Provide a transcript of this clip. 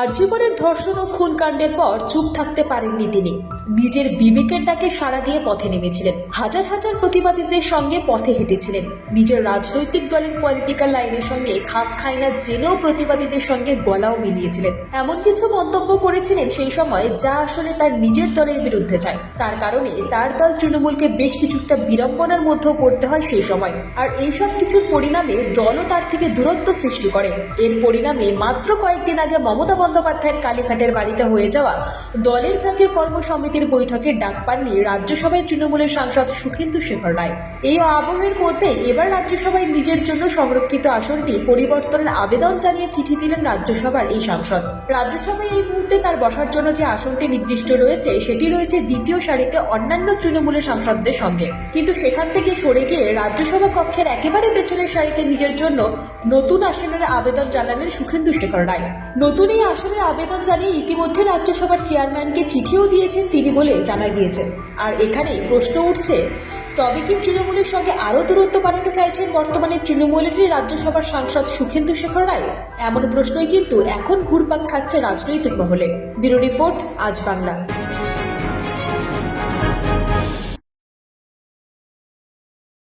আর্যিকরের ধর্ষণ ও খুনকাণ্ডের পর চুপ থাকতে পারেননি তিনি। নিজের বিবেকের ডাকে সাড়া দিয়ে পথে নেমেছিলেন। হাজার হাজার প্রতিবাদীদের সঙ্গে পথে হেঁটেছিলেন। নিজের রাজনৈতিক দলের পলিটিক্যাল লাইনের সঙ্গে খাপ খায় না জেনেও প্রতিবাদীদের সঙ্গে গলাও মিলিয়েছিলেন। এমন কিছু মন্তব্য করেছিলেন সেই সময় যা আসলে তার নিজের দলের বিরুদ্ধে যায় তার কারণে তার দল তৃণমূলকে বেশ কিছুটা বিড়ম্বনার মধ্যেও পড়তে হয় সেই সময়। আর এইসব কিছুর পরিণামে দলও তার থেকে দূরত্ব সৃষ্টি করে। এর পরিণামে মাত্র কয়েকদিন আগে মমতা বন্দ্যোপাধ্যায়ের কালীঘাটের বাড়িতে হয়ে যাওয়া দলের জাতীয় কর্মসমিতির বৈঠকে ডাক পাননি রাজ্যসভায় তৃণমূলের সাংসদ সুখেন্দু শেখর রায়। এই আবহের মধ্যে এবার রাজ্যসভায় নিজের জন্য সংরক্ষিত আসনটি পরিবর্তনের আবেদন জানিয়ে চিঠি দিলেন রাজ্যসভার এই সাংসদ। রাজ্যসভায় এই মুহূর্তে তার বসার জন্য যে আসনটি নির্দিষ্ট রয়েছে, সেটি রয়েছে দ্বিতীয় সারিতে অন্যান্য তৃণমূলের সাংসদদের সঙ্গে। কিন্তু সেখান থেকে সরে গিয়ে রাজ্যসভা কক্ষের একেবারে পেছনের সারিতে নিজের জন্য নতুন আসনের আবেদন জানালেন সুখেন্দু শেখর রায়। নতুন এই আসনের আবেদন জানিয়ে ইতিমধ্যে রাজ্যসভার চেয়ারম্যানকে চিঠিও দিয়েছেন তিনি বলে জানা গিয়েছে। আর এখানেই প্রশ্ন উঠছে, তবে কি তৃণমূলের সঙ্গে আরও দূরত্ব বাড়াতে চাইছেন বর্তমানে তৃণমূলেরই রাজ্যসভার সাংসদ সুখেন্দু শেখর রায়? এমন প্রশ্নই কিন্তু এখন ঘুরপাক খাচ্ছে রাজনৈতিক মহলে। ব্যুরো রিপোর্ট, আজ বাংলা।